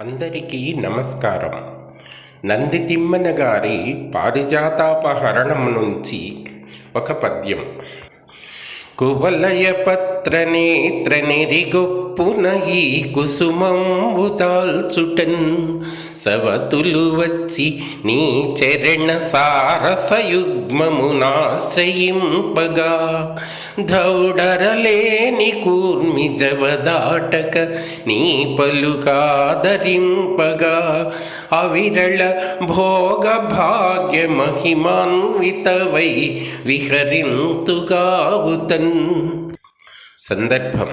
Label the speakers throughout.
Speaker 1: అందరికీ నమస్కారం. నందితిమ్మన గారి పారిజాతాపహరణం నుంచి ఒక పద్యం. కువలయ పత్ర నేత్ర నెరిగొప్పున ఈ కుసుమంబు తాల్చుటన్. సవతులు వచ్చి నీ చరణ సారసయుగ్మమునాశ్రయింపగా. ధౌడరలేని కూర్మి జవదాటక నీ పలుకాదరింపగా. అవిరళ భోగ భాగ్య మహిమాన్వితవై విహరింతుగావుతన్. సందర్భం.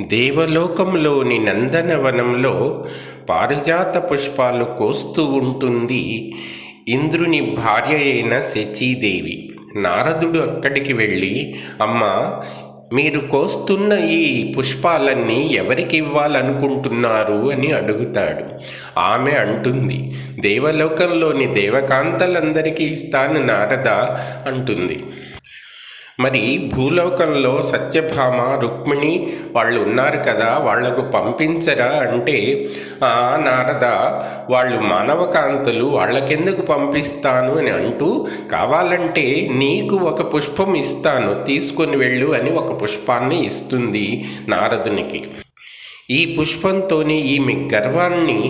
Speaker 1: దేవలోకంలోని నందనవనంలో పారిజాత పుష్పాలు కోస్తూ ఉంటుంది. ఇంద్రుని భార్య అయిన శచీదేవి. నారదుడు అక్కడికి వెళ్ళి అమ్మ మీరు కోస్తున్న ఈ పుష్పాలన్నీ ఎవరికి ఇవ్వాలనుకుంటున్నారు? అని అడుగుతాడు. ఆమె అంటుంది దేవలోకంలోని దేవకాంతలందరికీ ఇస్తాను నారద అంటుంది. మరి భూలోకంలో సత్యభామ రుక్మిణి వాళ్ళు ఉన్నారు కదా వాళ్ళకు పంపించరా అంటే "ఆ, నారద వాళ్ళు మానవకాంతులు వాళ్ళకెందుకు పంపిస్తాను? అని అంటూ కావాలంటే నీకు ఒక పుష్పం ఇస్తాను తీసుకొని వెళ్ళు అని ఒక పుష్పాన్ని ఇస్తుంది నారదునికి. ఈ పుష్పంతోనే ఈమె గర్వాన్ని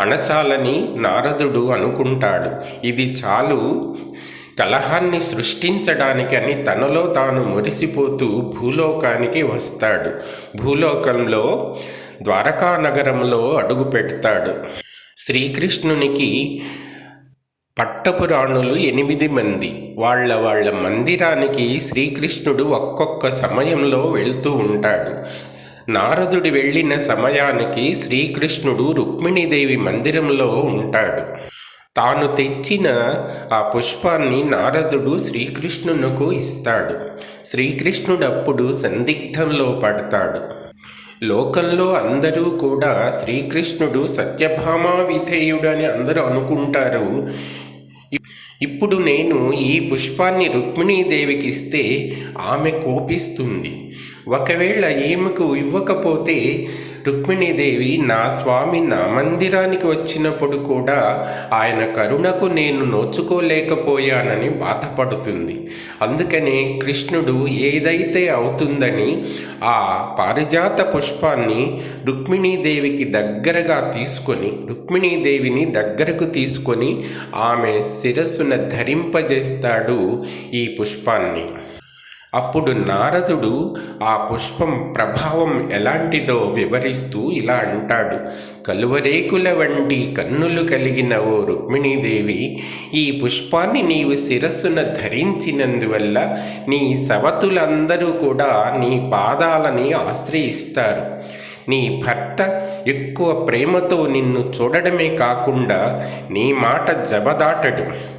Speaker 1: అణచాలని నారదుడు అనుకుంటాడు. ఇది చాలు. కలహాన్ని సృష్టించడానికి అని తనలో తాను మురిసిపోతూ భూలోకానికి వస్తాడు. భూలోకంలో ద్వారకా నగరంలో అడుగు పెడతాడు. శ్రీకృష్ణునికి పట్టపురాణులు ఎనిమిది మంది. వాళ్ళ వాళ్ళ మందిరానికి శ్రీకృష్ణుడు ఒక్కొక్క సమయంలో వెళ్తూ ఉంటాడు. నారదుడు వెళ్ళిన సమయానికి శ్రీకృష్ణుడు రుక్మిణీదేవి మందిరంలో ఉంటాడు. తాను తెచ్చిన ఆ పుష్పాన్ని నారదుడు శ్రీకృష్ణునకు ఇస్తాడు. శ్రీకృష్ణుడప్పుడు సందిగ్ధంలో పడతాడు. లోకంలో అందరూ కూడా శ్రీకృష్ణుడు సత్యభామా విధేయుడని అందరూ అనుకుంటారు. ఇప్పుడు నేను ఈ పుష్పాన్ని రుక్మిణీదేవికి ఇస్తే ఆమె కోపిస్తుంది. ఒకవేళ ఈమెకు ఇవ్వకపోతే రుక్మిణీదేవి నా స్వామి నా మందిరానికి వచ్చినప్పుడు కూడా ఆయన కరుణకు నేను నోచుకోలేకపోయానని బాధపడుతుంది. అందుకనే కృష్ణుడు ఏదైతే అవుతుందని ఆ పారిజాత పుష్పాన్ని రుక్మిణీదేవికి దగ్గరగా తీసుకొని రుక్మిణీదేవిని దగ్గరకు తీసుకొని ఆమె శిరస్సున ధరింపజేస్తాడు ఈ పుష్పాన్ని. అప్పుడు నారదుడు ఆ పుష్పం ప్రభావం ఎలాంటిదో వివరిస్తూ ఇలా అంటాడు. కలువరేకుల వంటి కన్నులు కలిగిన ఓ రుక్మిణీదేవి ఈ పుష్పాన్ని నీవు శిరస్సున ధరించినందువల్ల నీ సవతులందరూ కూడా నీ పాదాలని ఆశ్రయిస్తారు. నీ భర్త ఎక్కువ ప్రేమతో నిన్ను చూడడమే కాకుండా నీ మాట జబదాటడు.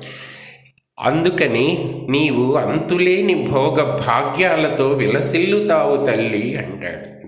Speaker 1: అందుకని నీవు అంతులేని భోగ భాగ్యాలతో విలసిల్లుతావు తల్లి అంటాడు.